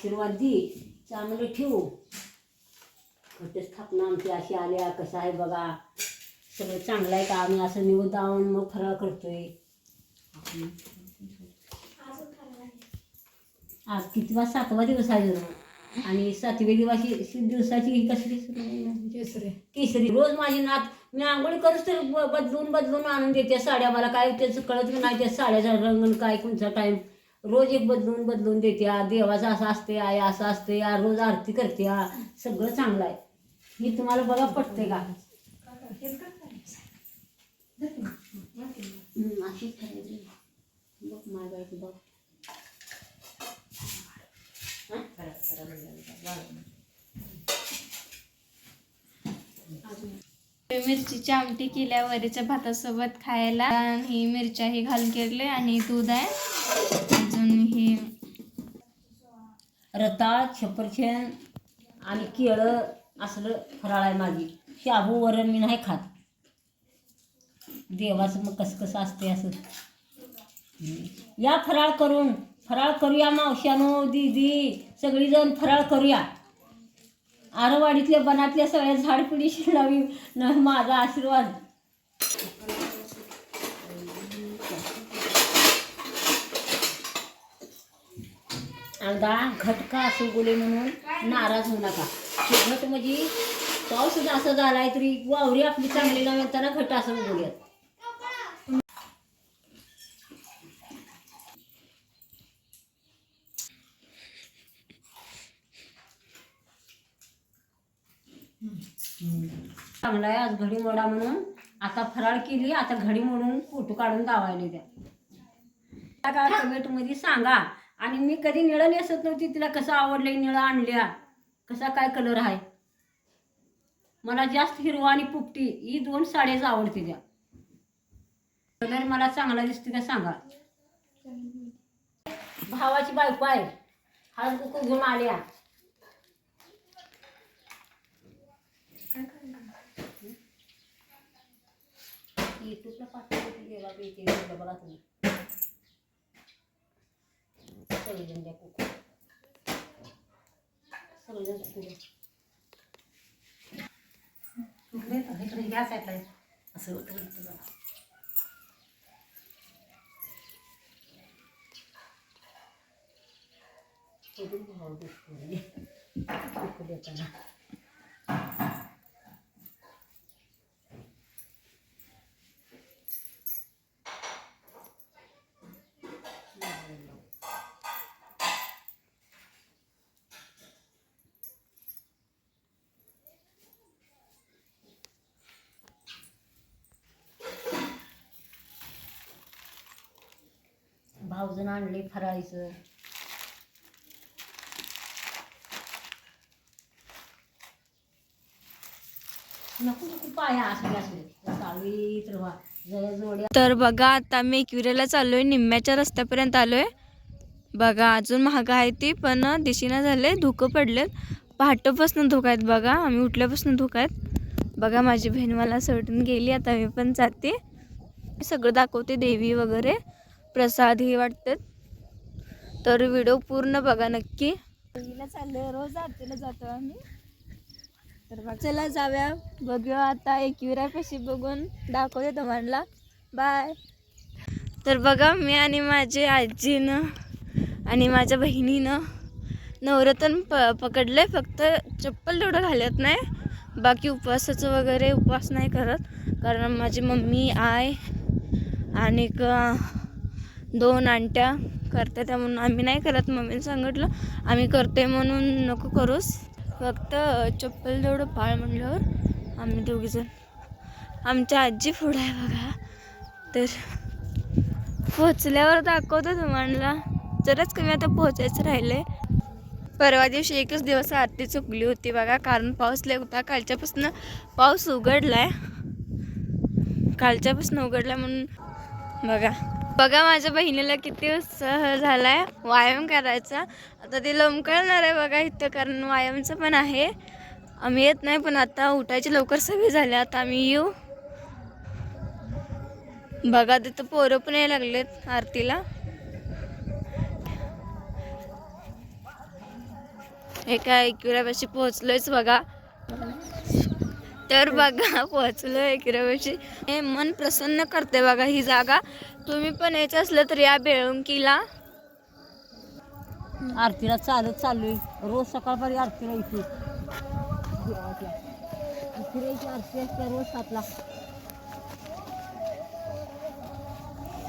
आशीर्वाद दे चांगलं ठेवू. घटस्थापना आमची अशी आल्या कसं आहे बघा. सगळं चांगलं आहे का? आम्ही असं निवड आणून मग फराळ करतोय. आज कितवा सातवा दिवस आहे आणि सातव्या दिवशी दिवसाची ही कसली? केसरी. केसरी. रोज माझी नात मी आंघोळी करूच तर बदलून बदलून आणून देते साड्या. मला काय त्याचं कळत नाही त्या साड्याचा रंग काय कोणचा टाईम रोज एक बदलून बदलून देते आ, देवाचं असं असते आय असं असते आ, रोज आरती करते आ, सगळं चांगलं आहे. मी तुम्हाला बघा पटते का? हम्म, अशीच करायची बघ माय बायको बघ. हं? मिरचीची आमटी केल्या वरीच्या भातासोबत खायला. ही मिरच्या ही घालून केले आणि दूध आहे. रताळ छपरछेन आणि केळं असलं फराळ आहे माझी. शाबू वरण मी नाही खात. देवाचं मग कसं कसं असते असं. या फराळ करून फराळ करूया मावशानो दीदी. सगळीजण फराळ करूया. आरवाडीतल्या बनातल्या सगळ्या झाडपिडी शिरावी न माझा आशीर्वाद. अर्धा घटका असू बोले म्हणून नाराज होऊ नका. घट म्हणजे पाऊस असं झालाय तरी वावरी आपली चांगली नाही त्याला घट असं बोलूयात चांगला आहे आज घडी मोडा म्हणून. आता फराळ केली आता घडी मोडून फोटो काढून दावायला द्या. का कमेंटमध्ये सांगा आणि मी कधी निळं नेसत नव्हती तिला कसं आवडलंय निळं आणल्या. कसा काय कलर आहे? मला जास्त हिरवा आणि पुपटी ही दोन साड्याच आवडते त्या. कलर मला चांगला दिसते का सांगा. भावाची बायको आहे. हळद कुकू घेऊन आल्या युट्यूबला पाठवते देवा तुम्ही सगळेजण द्या कुकू सगळेजण कुकू द्या इकडे तर, इकडे ह्या साईडला आहे. असं होतं इथं बघा. कधी भाव दिसतो कुकू देताना भावजण आणले फराळीचं नको नको पाया असले आणले चाळीत तर बघा आता मी एकविरेला चाललोय निम्म्याच्या रस्त्यापर्यंत आलोय. बघा अजून महाग आहे ती पण दिशीना झाले धुकं पडलेत. पहाटपासून धुकं आहेत बघा आम्ही उठल्यापासून धुकं आहेत बघा माझी बहीण मला सोडून गेली आता मी पण जाते. सगळं दाखवते देवी वगैरे. प्रसाद हे वाटतात. तर व्हिडिओ पूर्ण बघा नक्की. चाललोय रोज आरतीला जातो आम्ही. तर चला जाऊया. बघूया आता एकविरापाशी बघून दाखवते तुम्हाला. बाय तर बघा मी आणि माझे आजीनं आणि माझ्या बहिणीनं नवरत्न प पकडले फक्त चप्पल तेवढं घालत नाही. बाकी उपवासाचं वगैरे उपवास नाही करत. कारण माझी मम्मी आय आणि दोन आंट्या करते त्या म्हणून आम्ही नाही करत. मम्मीने सांगितलं आम्ही करते म्हणून नको करूस. फक्त चप्पल तेवढं पाळ म्हणल्यावर आम्ही दोघीजण आमच्या आजी पुढं आहे बघा. तर पोचल्यावर दाखवतो तुम्हाला. जराच कमी आता पोचायचं राहिले परवा दिवशी एकच दिवस आरती चुकली होती बघा. कारण पाऊस लय होता. कालच्यापासून पाऊस उघडलाय. कालच्यापासून उघडला म्हणून बघा. बघा माझ्या बहिणीला किती उत्साह झालाय. व्यायाम करायचा. आता ते लोंबकळणार आहे बघा इथं कारण व्यायामचं पण आहे. आम्ही येत नाही पण आता उठायची लवकर सवय झाली. आता आम्ही येऊ. बघा तिथं पोरं पण यायला लागलेत आरतीला. एका एकविरापाशी पोहोचलोयच बघा. तर बघा पोहोचलो एकविरापाशी हे मन प्रसन्न करते बघा ही जागा. तुम्ही पण यायचं असलं तर या बेळुंकीला. आरतीला चालत चाललोय. रोज सकाळपारी आरतीला इथे. फिरायची आरती असते रोज सातला.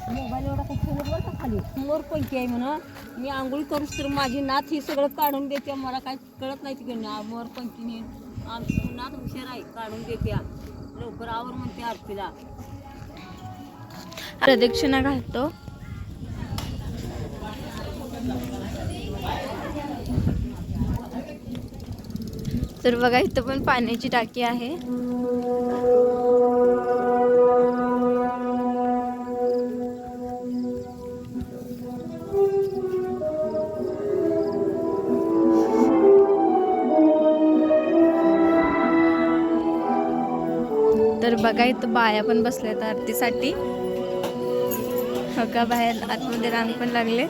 मोबाईल एवढा खूप बरं का खाली? मोर पंखी आहे म्हणून मी आंघोळ करूच तर माझी नात ही सगळं काढून देते. मला काय कळत नाही तिकडनं. मोर पंखीने आमची नात हुशार आहे काढून देते लवकर आवर म्हणते आरतीला. प्रदक्षिणा घालतो. तर बघा इथं पण पाण्याची टाकी आहे. बघा इथं बाया पण बसल्यात आरतीसाठी. बघा बाहेर आतमध्ये रांग पण लागले.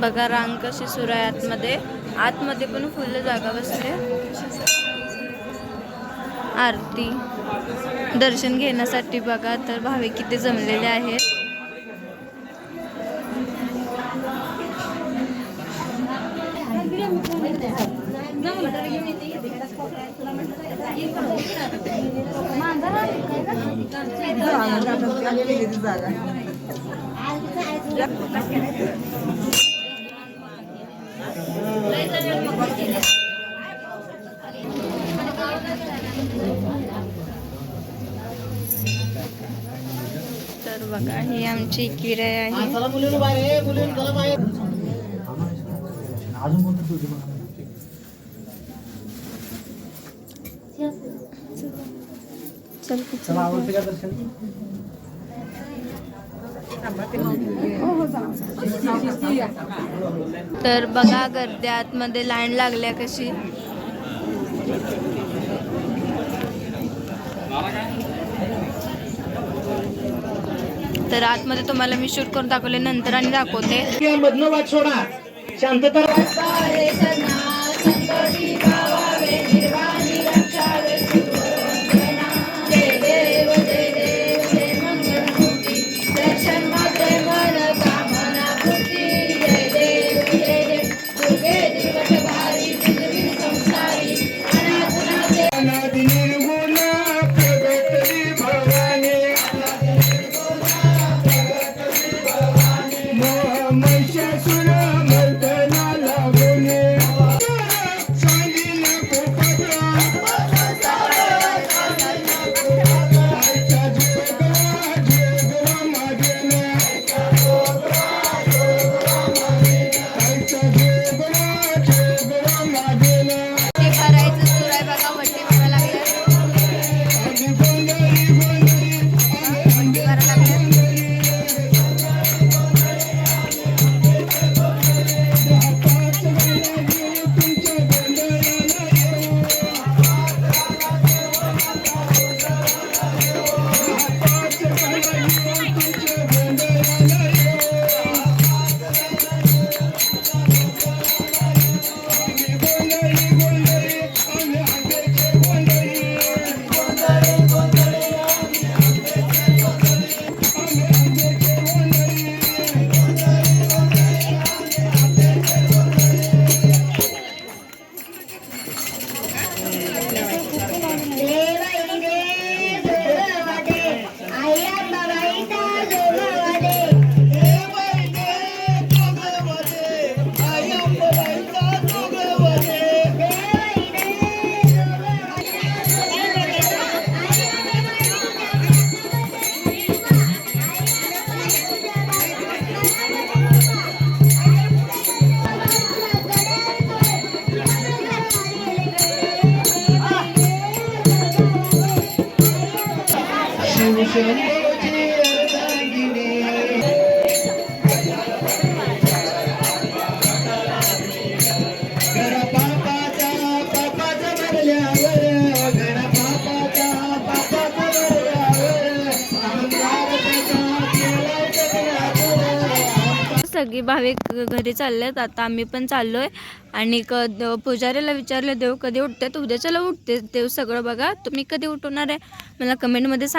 बघा रांग कशी सुरू आहे आतमध्ये. आतमध्ये पण फुल जागा बसले आरती दर्शन घेण्यासाठी बघा तर भाविक किती जमलेले आहेत. तर बघा ही आमची किराय आहे. तर बघा गर्दी आतमध्ये लाईन लागल्या कशी. तर आतमध्ये तुम्हाला मी शूट करून दाखवले नंतर आणि दाखवते. मधनं वाट सोडा. शांतता सगळी भाविक घरी चाललेत आता आम्ही पण चाललो आहे आणि क द- पुजारीला विचारलं देव कधी उठते तर उद्याच्याला उठते. देव सगळं बघा. तुम्ही कधी उठवणार आहे? मला कमेंटमध्ये सांग